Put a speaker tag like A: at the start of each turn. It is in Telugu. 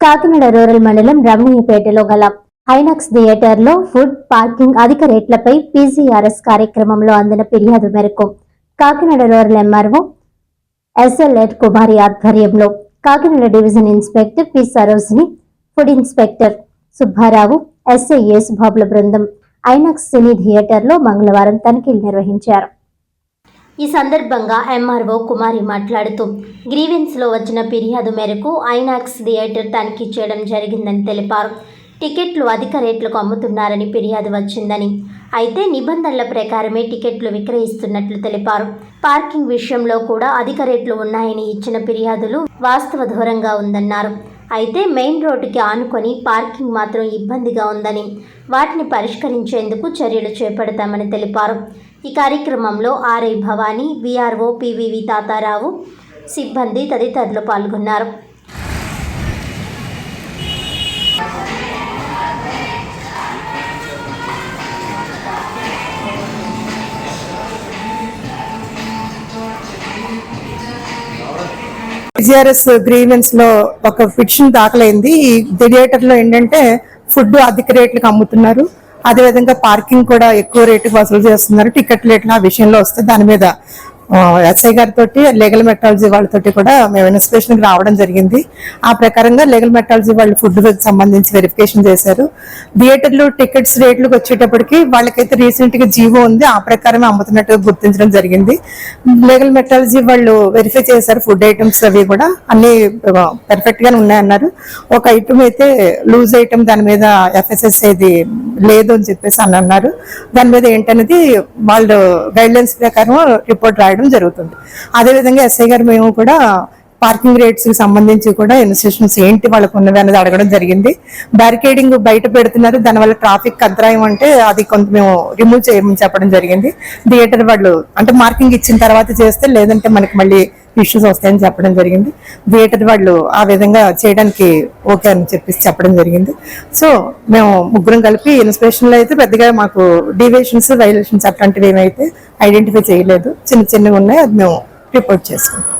A: కాకినాడ రూరల్ మండలం రమణీయపేటలో గల ఐనాక్స్ థియేటర్లో ఫుడ్ పార్కింగ్ అధిక రేట్లపై పీజీఆర్ఎస్ కార్యక్రమంలో అందిన ఫిర్యాదు మేరకు కాకినాడ రూరల్ ఎంఆర్ఓ ఎస్ఎల్ఎడ్ కుమారి ఆధ్వర్యంలో Kakinada division inspector P Sarojini food inspector Subbarao SI యేసుబాబుల బృందం ఐనాక్స్ సినీ థియేటర్లో మంగళవారం తనిఖీలు నిర్వహించారు. ఈ సందర్భంగా ఎంఆర్ఓ కుమారి మాట్లాడుతూ గ్రీవెన్స్లో వచ్చిన ఫిర్యాదు మేరకు ఐనాక్స్ థియేటర్ తనిఖీ చేయడం జరిగిందని తెలిపారు. టికెట్లు అధిక రేట్లకు అమ్ముతున్నారని ఫిర్యాదు వచ్చిందని. అయితే నిబంధనల ప్రకారమే టికెట్లు విక్రయిస్తున్నట్లు తెలిపారు. పార్కింగ్ విషయంలో కూడా అధిక రేట్లు ఉన్నాయని ఇచ్చిన ఫిర్యాదులు వాస్తవ దూరంగా ఉందన్నారు. అయితే మెయిన్ రోడ్డుకి ఆనుకొని పార్కింగ్ మాత్రం ఇబ్బందిగా ఉందని వాటిని పరిష్కరించేందుకు చర్యలు చేపడతామని తెలిపారు. ఈ కార్యక్రమంలో RI Bhavani VRO PVV Tatarao సిబ్బంది తదితరులు పాల్గొన్నారు.
B: జిఆర్ఎస్ గ్రీవెన్స్లో ఒక ఫిక్షన్ దాఖలైంది. ఈ థియేటర్లో ఏంటంటే ఫుడ్ అధిక రేట్లకు అమ్ముతున్నారు. అదే విధంగా పార్కింగ్ కూడా ఎక్కువ రేటుకు వసూలు చేస్తున్నారు. టికెట్ రేట్లు ఆ విషయంలో వస్తే దాని మీద ఎస్ఐ గారితో లీగల్ మెట్రాలజీ వాళ్ళతోటి కూడా మేము ఇన్స్పిరేషన్కి రావడం జరిగింది. ఆ ప్రకారంగా లీగల్ మెట్రాలజీ వాళ్ళు ఫుడ్ సంబంధించి వెరిఫికేషన్ చేశారు. థియేటర్లు టికెట్స్ రేట్లకు వచ్చేటప్పటికి వాళ్ళకైతే రీసెంట్గా జీవో ఉంది. ఆ ప్రకారమే అమ్ముతున్నట్టుగా గుర్తించడం జరిగింది. లీగల్ మెట్రాలజీ వాళ్ళు వెరిఫై చేశారు ఫుడ్ ఐటమ్స్ అవి కూడా. అన్ని పర్ఫెక్ట్ గానే ఉన్నాయన్నారు. ఒక ఐటమ్ అయితే లూజ్ ఐటమ్ దాని మీద ఎఫ్ఎస్ఎస్ ఇది లేదు అని చెప్పేసి అని అన్నారు. దాని మీద ఏంటనేది వాళ్ళు గైడ్లైన్స్ ప్రకారం రిపోర్ట్ రాయడం జరుగుతుంది. అదే విధంగా ఎస్ఐ గారు మేము కూడా పార్కింగ్ రేట్స్కి సంబంధించి కూడా ఇన్స్ట్రక్షన్స్ ఏంటి వాళ్ళకు ఉన్నవి అనేది అడగడం జరిగింది. బ్యారికేడింగ్ బయట పెడుతున్నారు. దానివల్ల ట్రాఫిక్ అంతరాయం అంటే అది కొంత మేము రిమూవ్ చేయమని చెప్పడం జరిగింది. థియేటర్ వాళ్ళు అంటే మార్కింగ్ ఇచ్చిన తర్వాత చేస్తే లేదంటే మనకి మళ్ళీ ఇష్యూస్ వస్తాయని చెప్పడం జరిగింది. థియేటర్ వాళ్ళు ఆ విధంగా చేయడానికి ఓకే అని చెప్పేసి చెప్పడం జరిగింది. సో మేము ముగ్గురం కలిపి ఇన్స్పిరేషన్లో అయితే పెద్దగా మాకు డీవియేషన్స్ వైలేషన్స్ అట్లాంటివి ఏమైతే ఐడెంటిఫై చేయలేదు. చిన్న చిన్నవి ఉన్నాయి అది మేము రిపోర్ట్ చేసుకుంటాం